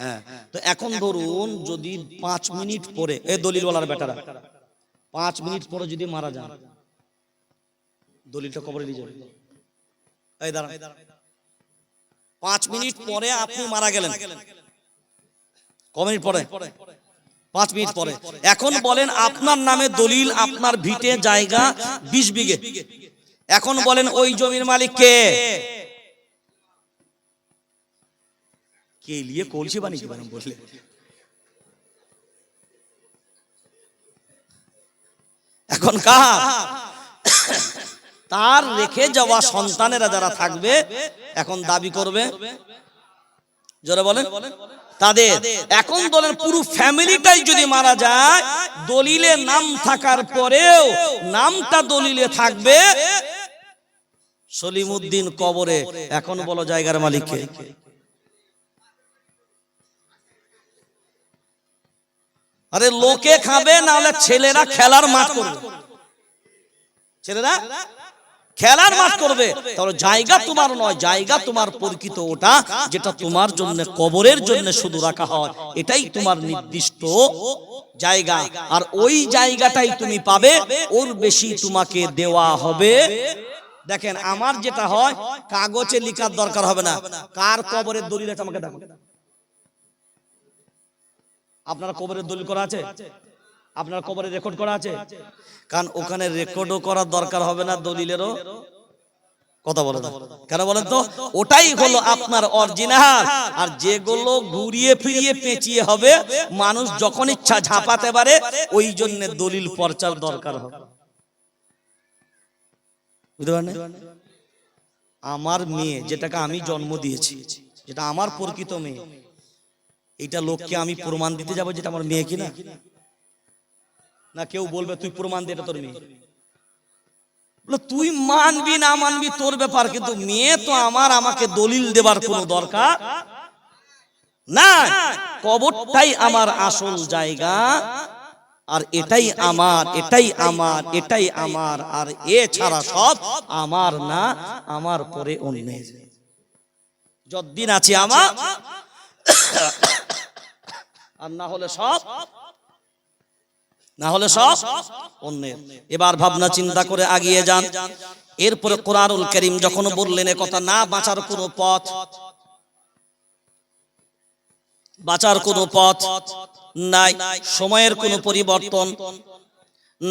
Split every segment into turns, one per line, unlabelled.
হ্যাঁ তো এখন ধরুন যদি পাঁচ মিনিট পরে এ দলিলওয়ালার বেটারা পাঁচ মিনিট পরে যদি মারা যান। দলিলটা কবরে নিয়ে যাবে। এই পাঁচ মিনিট পরে আপনি মারা গেলেন। ক মিনিট পরে? পাঁচ মিনিট পরে। এখন বলেন আপনার নামে দলিল আপনার ভিটে জায়গা বিশ বিঘে। এখন বলেন ওই জমির মালিক কে? কে লিয়ে কলসি বানিয়েছি বানাম বললে এখন কার তার রেখে যাওয়া সন্তানেরা যারা থাকবে এখন দাবি করবে জোরে বলেন তাদের এখন বলেন পুরো ফ্যামিলিটাই যদি মারা যায় দলিলে নাম থাকার পরেও নামটা দলিলে থাকবে সলিমুদ্দিন কবরে এখন বলো জায়গার মালিককে আরে লোকে খাবে না হলে ছেলেরা খেলার মাঠ করবে। ছেলেরা খেলার মাঠ করবে। তাহলে জায়গা তোমার নয় জায়গা তোমার পরিচিত ওটা যেটা তোমার জন্য কবরের জন্য শুধু রাখা হয়। এটাই তোমার নির্দিষ্ট জায়গা। আর ওই জায়গাটাই তুমি পাবে ওর বেশি তোমাকে দেওয়া হবে। দেখেন আমার যেটা হয় কাগজে লিখার দরকার হবে না। কার কবরের দলিল আমাকে দেখো আপনার কবরের দলিল করা আছে? আপনার কবরে রেকর্ড করা আছে? কারণ ওখানে রেকর্ডও করার দরকার হবে না দলিলেরও। কথা বলে কেন বলেন তো? ওটাই হলো আপনার অরিজিনাল। আর যেগুলো ঘুরিয়ে ফিরিয়ে পেঁচিয়ে হবে, মানুষ যখন ইচ্ছা ঝাপাতে পারে, ওই জন্য দলিল পর্চার দরকার হবে। বুঝতে আমার মেয়ে, যেটাকে আমি জন্ম দিয়েছি, যেটা আমার প্রকৃত মেয়ে এটা লোককে আমি প্রমাণ দিতে যাব যেটা আমার মেয়ে কিনা? না, কেউ বলবে, তুই প্রমাণ দে, এটা তোর মেয়ে। তুই মানবি না মানবি তোর ব্যাপার, কিন্তু মেয়ে তো আমার, আমাকে দলিল দেবার কোনো দরকার না কবরটাই আমার আসল জায়গা, আর এটাই আমার এটাই আমার এটাই আমার, আর এ ছাড়া সব আমার না, আমার পরে অন্যের। যতদিন আছে আমার আর না হলে সব না হলে সব অন্যের। এবার ভাবনা চিন্তা করে আগিয়ে যান। এরপরে কোরআনুল করিম যখন বললেন কথা, না, বাঁচার কোনো পথ। বাঁচার কোনো পথ নাই। সময়ের কোনো পরিবর্তন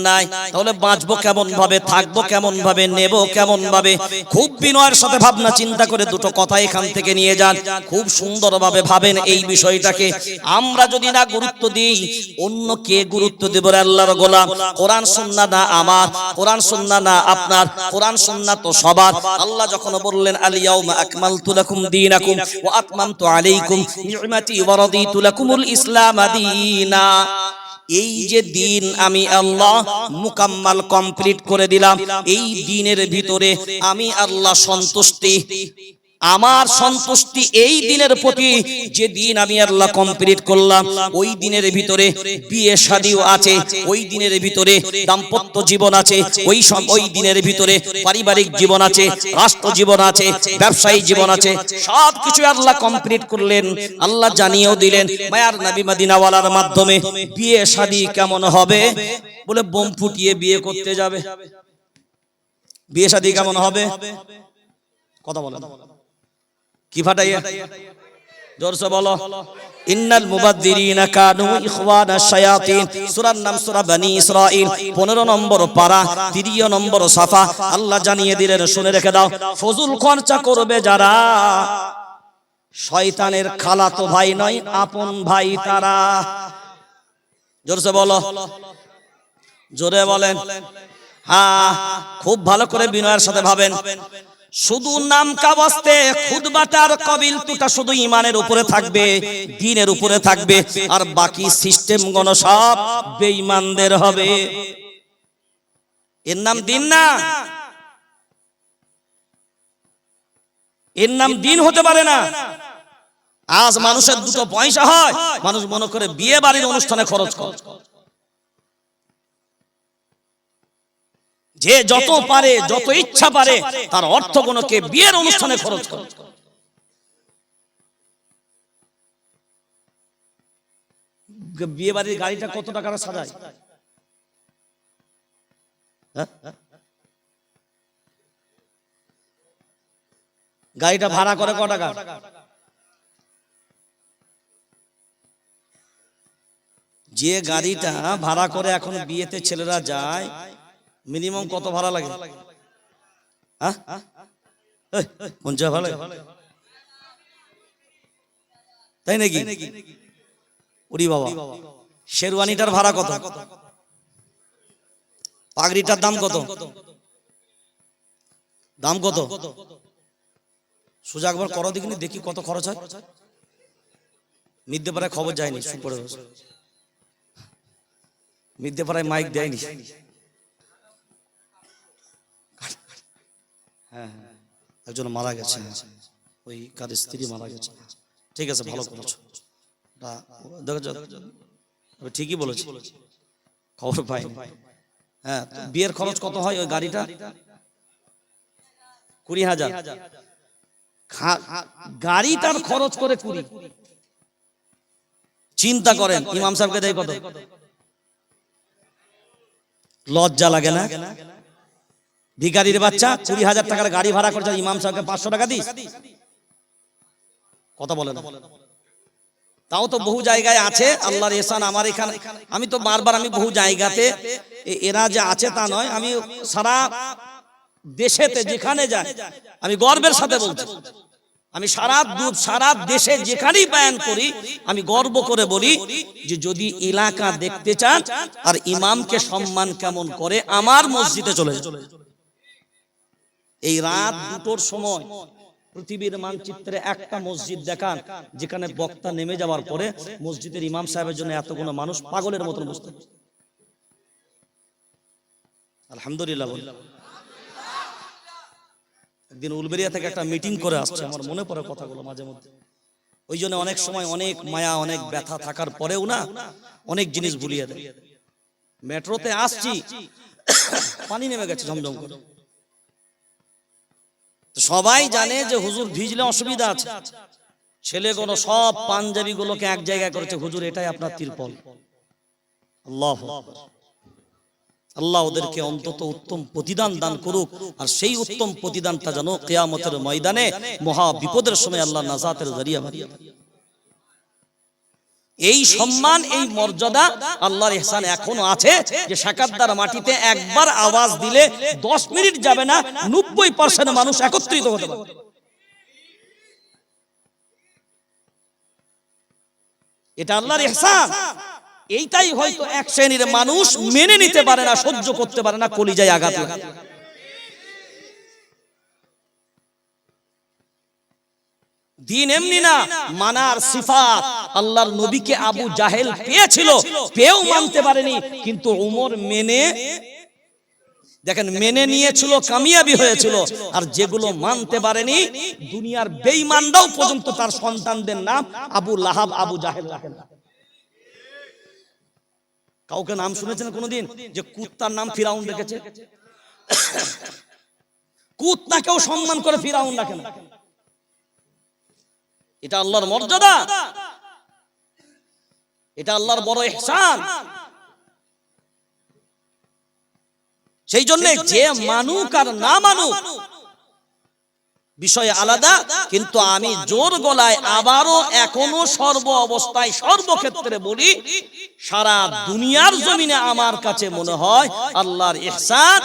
নাই। তাহলে বাঁচবো কেমন ভাবে থাকব কেমন ভাবে নেব কেমন ভাবে খুব বিনয়ের সাথে ভাবনা, চিন্তা করে দুটো কথা এখান থেকে নিয়ে যান। খুব সুন্দরভাবে ভাবেন এই বিষয়টাকে। আমরা যদি না গুরুত্ব দিই, অন্য কে গুরুত্ব দেব আল্লাহর গোলাম? কোরআন সুন্নাহ না আমার, কোরআন সুন্নাহ না আপনার, কোরআন সুন্নাহ তো সবার। আল্লাহ যখন বললেন আল ইয়াউমা আকমালতু লাকুম দীনাকুম ওয়া আতমামতু আলাইকুম নি'মাতি ওয়া রাদিতু লাকুমুল ইসলাম দীনা। এই যে দিন আমি আল্লাহ মুকাম্মাল কমপ্লিট করে দিলাম। এই দিনের ভিতরে আমি আল্লাহ সন্তুষ্টি। আমার সন্তুষ্টি এই দিনের প্রতি, যে দিন আমি আল্লাহ কমপ্লিট করলাম, ওই দিনের ভিতরে বিয়ে শাদিও আছে, ওই দিনের ভিতরে দাম্পত্য জীবন আছে, ওই সব ওই দিনের ভিতরে পারিবারিক জীবন আছে, রাষ্ট্র জীবন আছে, ব্যবসায়ী জীবন আছে সব কিছু আল্লাহ কমপ্লিট করলেন, আল্লাহ জানিয়েও দিলেন, মায়ার নবী মদিনাওয়ালার মাধ্যমে বিয়ে শাদি কেমন হবে? বলে, বোম ফুটিয়ে বিয়ে করতে যাবে। বিয়ে শাদি কেমন হবে? কথা বলো কি ফাটাইয়া? জোরসে বলো। ইন্নাল মুবাদ্দিরিনা কানু ইখওয়ানা শায়াতিন। সূরার নাম সূরা বনি ইসরাইল 15 নম্বর পারা 30 নম্বর সাফা। আল্লাহ জানিয়ে দিলেন শুনে রেখে দাও। ফজুল খরচা করবে যারা শয়তানের খালাতো ভাই নয় আপন ভাই তারা। জোরসে বলো। জোরে বলেন। হ্যাঁ খুব ভালো করে বিনয়ের সাথে ভাবেন। শুধু নাম কাবাস্তে খুদবাটার কবিল তুটা শুধু ইমানের উপরে থাকবে, দিনের উপরে থাকবে, আর বাকি সিস্টেম গণ সব বেঈমানদের হবে। এর নাম দিন না। এর নাম দিন হতে পারে না। আজ মানুষের দুটো পয়সা হয়, মানুষ মনে করে বিয়ে বাড়ির অনুষ্ঠানে খরচ করে। যে যত পারে যত ইচ্ছা পারে তার অর্থ গুণকে বিয়ের অনুষ্ঠানে খরচ করে। বিয়ে বাড়ির গাড়িটা কত টাকার সাজায় হ্যাঁ? গাড়িটা ভাড়া করে ক টাকা? যে গাড়িটা ভাড়া করে এখন বিয়েতে ছেলেরা যায় মিনিমাম কত ভাড়া লাগে? হ্যাঁ? পঞ্চাশ ভাড়া তাই নাকি? ওরি বাবা। শেরওয়ানিটার ভাড়া কত? পাগড়িটার দাম কত? দাম কত? সোজা একবার করো দেখিনি দেখি কত খরচ হয়। মিদ্যে পাড়ায় খবর যায়নি সুপরে মিদ্যে পাড়ায় মাইক দেয়নি। হ্যাঁ হ্যাঁ। একজন মারা গেছে ওই কার স্ত্রী মারা গেছে। ঠিক আছে, ভালো করেছ। ঠিকই বলেছি। খবর পাই হ্যাঁ বিয়ের খরচ কত হয় ওই গাড়িটা? কুড়ি হাজার। গাড়িটার খরচ করে কুড়ি। চিন্তা করেন, ইমাম সাহেবকে দেয় কত? লজ্জা লাগে না? ভিকারির বাচ্চা, কুড়ি হাজার টাকার গাড়ি ভাড়া করছে, ইমাম সাহেবকে পাঁচশো টাকা দিস। কথা বলে না তাও তো বহু জায়গায় আছে, আল্লাহর এসান আমার এখানে। আমি তো বারবার আমি বহু জায়গাতে এরা যে আছে তা নয়, আমি সারা দেশেতে যেখানে যাই, আমি গর্বের সাথে বলছি। আমি সারা সারা দেশে যেখানেই বয়ান করি, আমি গর্ব করে বলি যে যদি এলাকা দেখতে চান, আর ইমামকে সম্মান কেমন করে আমার মসজিদে চলে যান। এই রাত দুটোর সময় পৃথিবীর মানচিত্রে একটা মসজিদ দেখান, যেখানে বক্তা নেমে যাওয়ার পরে মসজিদের ইমাম সাহেবের জন্য এতগুলো মানুষ পাগলের মতন বসতে আলহামদুলিল্লাহ একদিন উলবেরিয়া থেকে একটা মিটিং করে আসছে, আমার মনে পড়ে কথাগুলো মাঝে মধ্যে। ওই জন্য অনেক সময় অনেক মায়া, অনেক ব্যথা থাকার পরেও না অনেক জিনিস ভুলিয়ে দেয়। মেট্রোতে আসছি, পানি নেমে গেছে ঝমঝম করে। সবাই জানে যে হুজুর ভিজলে অসুবিধা আছে। ছেলেগুলো সব পাঞ্জাবি গুলোকে এক জায়গায় করেছে হুজুর এটাই আপনার তিরপল। আল্লাহ আল্লাহ ওদেরকে অন্তত উত্তম প্রতিদান দান করুক আর সেই উত্তম প্রতিদানটা যেন কেয়ামতের ময়দানে মহা বিপদের সময় আল্লাহ নাজাতের জরিয়া দেয়। এই সম্মান, এই মর্যাদা আল্লাহর ইহসান এখনও আছে যে সাকাদ্দার মাটিতে একবার আওয়াজ দিলে দশ মিনিট যাবে না, নব্বই পার্সেন্ট মানুষ একত্রিত হতে পারে এটা আল্লাহর ইহসান এইটাই হয়তো এক শ্রেণির মানুষ মেনে নিতে পারে না, সহ্য করতে পারে না, কলিজায় আঘাত লাগে। দিন এমনি না, মানার সিফাত। আল্লাহর নবীকে আবু জাহেল পেয়েছিল। পেয়েও মানতে পারেনি কিন্তু উমর মেনে দেখেন মেনে নিয়েছিল কামিয়াবি হয়েছিল। আর যেগুলো মানতে পারেনি দুনিয়ার বেঈমানরাও পর্যন্ত তার সন্তানদের নাম আবু লাহাব আবু জাহেল রাখেন। কাউকে নাম শুনেছেন কোনোদিন? যে কুত্তার নাম ফিরাউন রেখেছে কুত্তাকেও সম্মান করে ফিরাউন রাখেন। এটা আল্লাহর মর্যাদা। এটা আল্লাহর বড় ইহসান। সেই জন্য যে মানুক আর না মানুক বিষয় আলাদা কিন্তু আমি জোর গলায় আবারও এখনও সর্ব অবস্থায় সর্বক্ষেত্রে বলি সারা দুনিয়ার জমিনে আমার কাছে মনে হয় আল্লাহর ইহসান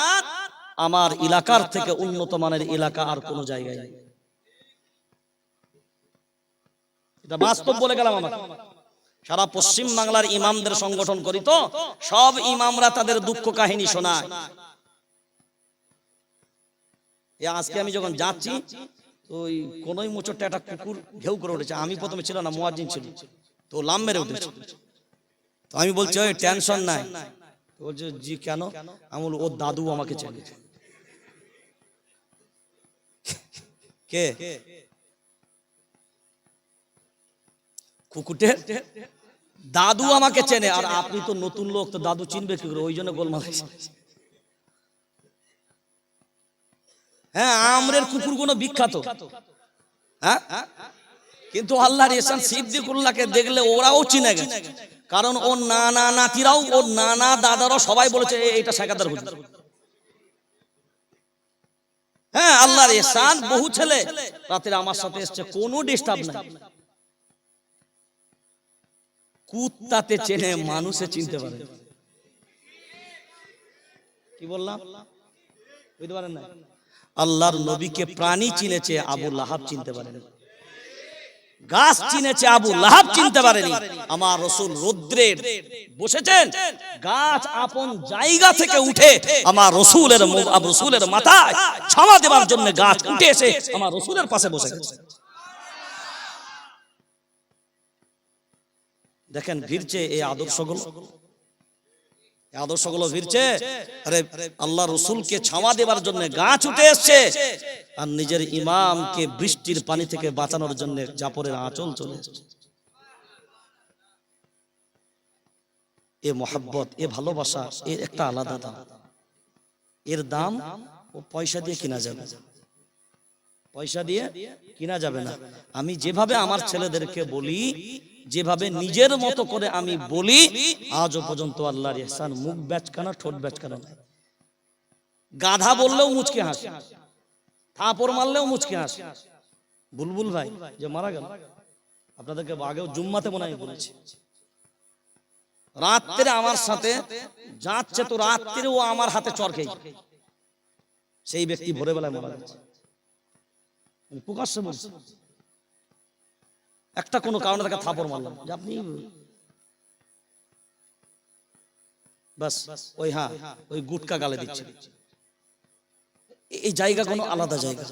আমার এলাকার থেকে উন্নত মানের এলাকা আর কোনো জায়গায় নেই। এটা বাস্তব বলে গেলাম আমার। সারা পশ্চিম বাংলার ইমামদের সংগঠন করি তো সব ইমামরা তাদের দুঃখ কাহিনী শোনায়। আজকে আমি যখন যাচ্ছি ওই কোনোই মোচরটা একটা কুকুর ঘেউ করে উঠেছে। আমি প্রথমে ছিল না মোয়াজিন ছিল। তো লাম মেরে উঠেছে। তো আমি বলছি ওই টেনশন নাই। বলছে জি কেন? আমি বলব, ওর দাদু আমাকে চেনে। কে? কুকুরটের দাদু আমাকে চেনে আর আপনি তো নতুন লোক তো দাদু চিনবে কি করে? ওই জন্য গোলমাল হয়েছে। হ্যাঁ আমরের কুকুর কুকুরগুলো বিখ্যাত। হ্যাঁ? কিন্তু আল্লাহর এসান সিদ্দিকুল্লাহকে দেখলে ওরাও চিনে গেছে। কারণ ওর নানা নাতিরাও ওর নানা দাদারাও সবাই বলেছে "এ, এটা শেখাদার হুজুর। হ্যাঁ আল্লাহর এহসান বহু ছেলে। রাতের আমার সাথে এসছে কোনো ডিস্টার্ব নাই। কুত্তাতে চেনে মানুষে চিনতে পারে। কি বললাম? বুঝতে পারেন না আল্লাহর নবীকে প্রাণী চিনেছে আবু লাহাব চিনতে পারেনি। গাছ চিনেছে আবু লাহাব চিনতে পারেনি। আমার রসুল রৌদ্রের বসেছেন। গাছ আপন জায়গা থেকে উঠে আমার রসুলের রসুলের মাথায় ছাওয়া দেওয়ার জন্য গাছ উঠে এসে আমার রসুলের পাশে বসে গেছে। দেখেন ভিড়ছে এই আদর্শগুলো। আদর্শগুলো। ভিড়ছে। আরে আল্লাহ রসুলকে ছাওয়া দেওয়ার জন্য গাছ উঠে এসছে। আর নিজের ইমামকে বৃষ্টির পানি থেকে বাঁচানোর জন্য জাপরের আঁচল চলে এসছে। এ মোহাব্বত এ ভালোবাসা এর একটা আলাদা দাম। এর দাম ও পয়সা দিয়ে কিনা যাবে। পয়সা দিয়ে কিনা যাবে না। আমি যেভাবে আমার ছেলেদেরকে বলি যেভাবে নিজের মতো করে আমি বলি আজও পর্যন্ত আল্লাহর ইহসান মুখ ব্যাচকানা ঠোঁট ব্যাচকানা নাই। গাধা বললেও মুচকে হাসে। থাপড় মারলেও মুচকে হাসে। বুলবুল ভাই যে মারা গেল। আপনাদেরকে আগেও জুম্মাতে মনে আমি বলেছি। রাত্রে আমার সাথে যাচ্ছে তো রাত্রে ও আমার হাতে চর খেয়ে। সেই ব্যক্তি ভোরবেলায় মারা গেছে। প্রকাশ্যে বলছি। একটা কোনো কারণে তাকে থাপড় মারলাম। যে আপনি বাস, ওই হ্যাঁ ওই গুটকা গালে দিচ্ছে। এই জায়গা কোনো আলাদা জায়গা।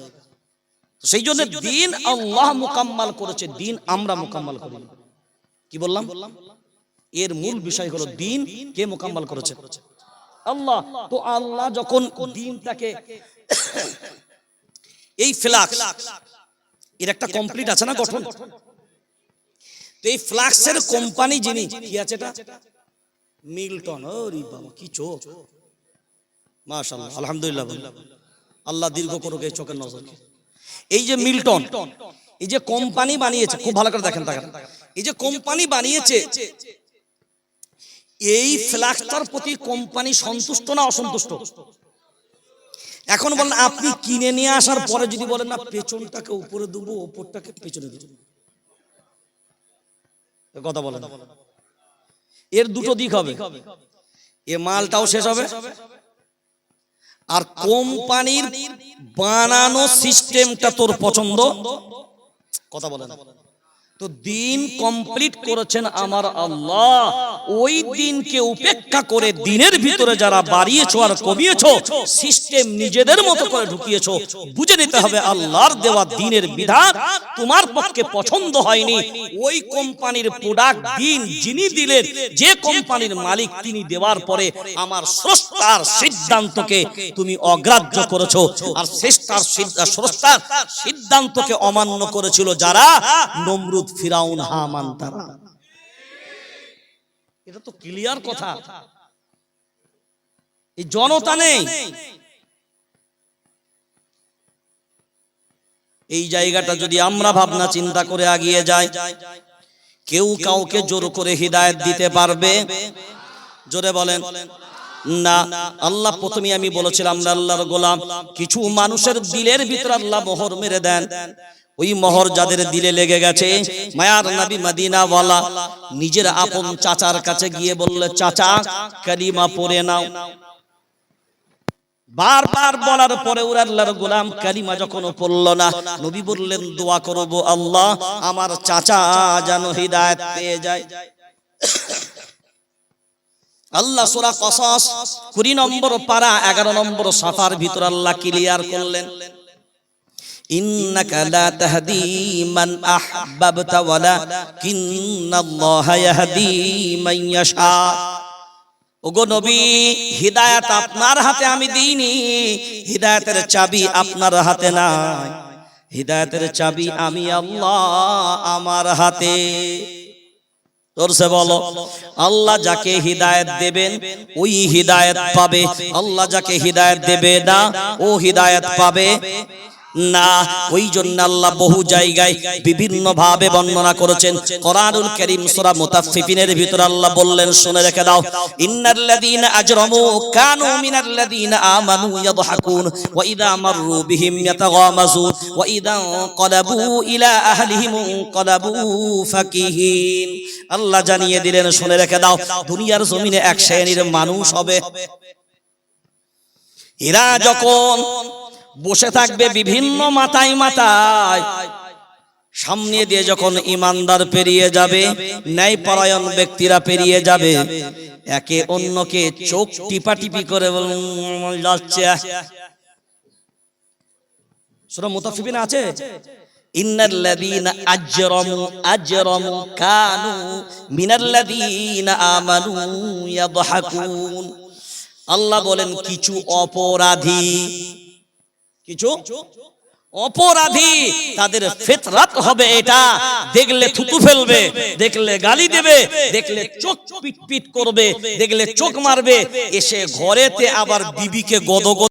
সেই জন্য দিন আল্লাহ মুকাম্মাল করেছে, দিন আমরা মুকাম্মাল করি। কি বললাম? এর মূল বিষয় হলো দিন কে মোকাম্মাল করেছে। আল্লাহ, তো আল্লাহ যখন দিনটাকে এই ফ্লাক্স, এর একটা কমপ্লিট আছে না গঠন? তো এই ফ্লাক্সের কোম্পানি যিনি কি আছে এটা? মিল্টন ওরে বাবা কি চোখ। মাশাআল্লাহ আলহামদুলিল্লাহ। আল্লাহ দীর্ঘ করুক এই চোখের নজরকে এই যে মিল্টন এই যে কোম্পানি বানিয়েছে খুব ভালো করে দেখেন দেখেন এই যে কোম্পানি বানিয়েছে এই ফ্লাক্সটার প্রতি কোম্পানি সন্তুষ্ট না অসন্তুষ্ট? এখন বলেন আপনি কিনে নিয়ে আসার পরে যদি বলেন না পেছনটাকে উপরে দেবো ওপরটাকে পেছনে দেবো। কথা বলেন। এর দুটো দিক হবে। এ মালটাও শেষ হবে। আর কোম্পানির বানানো সিস্টেমটা তোর পছন্দ? কথা বলেন। তো দিন কমপ্লিট করেছেন আমার আল্লাহ। ওই দিনকে উপেক্ষা করে দিনের ভিতরে যারা বাড়িয়েছো আর কমিয়েছো সিস্টেম নিজেদের মতো করে ঢুকিয়েছো। বুঝে নিতে হবে আল্লাহর দেওয়া দিনের বিধান তোমার পক্ষে পছন্দ হয়নি। ওই কোম্পানির প্রোডাক্ট দিন যিনি দিলেন, যে কোম্পানির মালিক তিনি দেওয়ার পরে আমার স্রষ্টার সিদ্ধান্তকে তুমি অগ্রাহ্য করেছ। আর শ্রেষ্ঠার স্রষ্টার সিদ্ধান্তকে অমান্য করেছিল যারা নমরুদ ফিরাউন, হামান তারা। এটা তো ক্লিয়ার কথা। এই জনতা নেই। এই জায়গাটা যদি আমরা ভাবনা, চিন্তা করে আগিয়ে যাই, কেউ কাউকে জোর করে হৃদায়ত দিতে পারবে? জোরে বলেন। না, আল্লাহ প্রথমে আমি বলেছিলাম, আল্লাহর গোলাম, কিছু মানুষের দিলের ভিতর আল্লাহ মোহর মেরে দেন। ওই মোহর যাদের দিলে লেগে গেছে, মায়ার নবী মদিনা ওয়ালা নিজের আপন চাচার কাছে গিয়ে বললে, চাচা, কালিমা পড়ে নাও। বারবার বলার পরে ওর গোলাম কালিমা যখন পড়ল না, নবী বললেন, দোয়া করব আল্লাহ, আমার চাচা যেন হৃদায়ত পেয়ে যায়। আল্লাহ সূরা কসস 20 নম্বর পারা 11 নম্বর সাফার ভিতর আল্লাহ ক্লিয়ার করলেন। ইন্নাকা লা তাহদি মান আহবাবতা ওয়ালা কিন্নাল্লাহা ইয়াহদি মান ইয়াশা। ওগো নবী, হিদায়াত আপনার হাতে আমি দিইনি, হিদায়াতের চাবি আপনার হাতে নাই। হিদায়াতের চাবি আমি আল্লাহ আমার হাতে। তোরসে বলো, আল্লাহ যাকে হিদায়ত দেবেন, ওই হিদায়ত পাবে। আল্লাহ যাকে হিদায়ত দেবে না, ও হিদায়ত পাবে। না, ওই জন্য আল্লাহ বহু জায়গায় বিভিন্ন ভাবে বর্ণনা করেছেন। কোরআনুল কারীম সূরা মুতাফফিফিনের ভিতর আল্লাহ বললেন, শুনে রেখে দাও। ইন্নাল্লাযীনা আজরামু কানু মিনাল্লাযীনা আমানু ইয়াদহাকুন ওয়া ইযা মাররু বিহিম ইয়াতাগামাজুন ওয়া ইযা ক্বালাবু ইলা আহলিহিম ক্বালাবু ফাকিহিন। আল্লাহ জানিয়ে দিলেন, শুনে রেখে দাও, দুনিয়ার জমিনে এক শ্রেণির মানুষ হবে। এরা যখন বসে থাকবে বিভিন্ন মাথায় মাথায়। সামনে দিয়ে যখন ইমানদার পেরিয়ে যাবে, ন্যায়পরায়ণ ব্যক্তিরা পেরিয়ে যাবে, একে অন্যকে চোখ টিপাটিপি করে যাচ্ছে। আছে? আল্লাহ বলেন, কিছু অপরাধী কিছু অপরাধী তাদের ফেতরাত হবে এটা। দেখলে থুতু ফেলবে, দেখলে গালি দেবে, দেখলে চোখ পিট পিট করবে, দেখলে চোখ মারবে, এসে ঘরেতে আবার বিবিকে গদগদ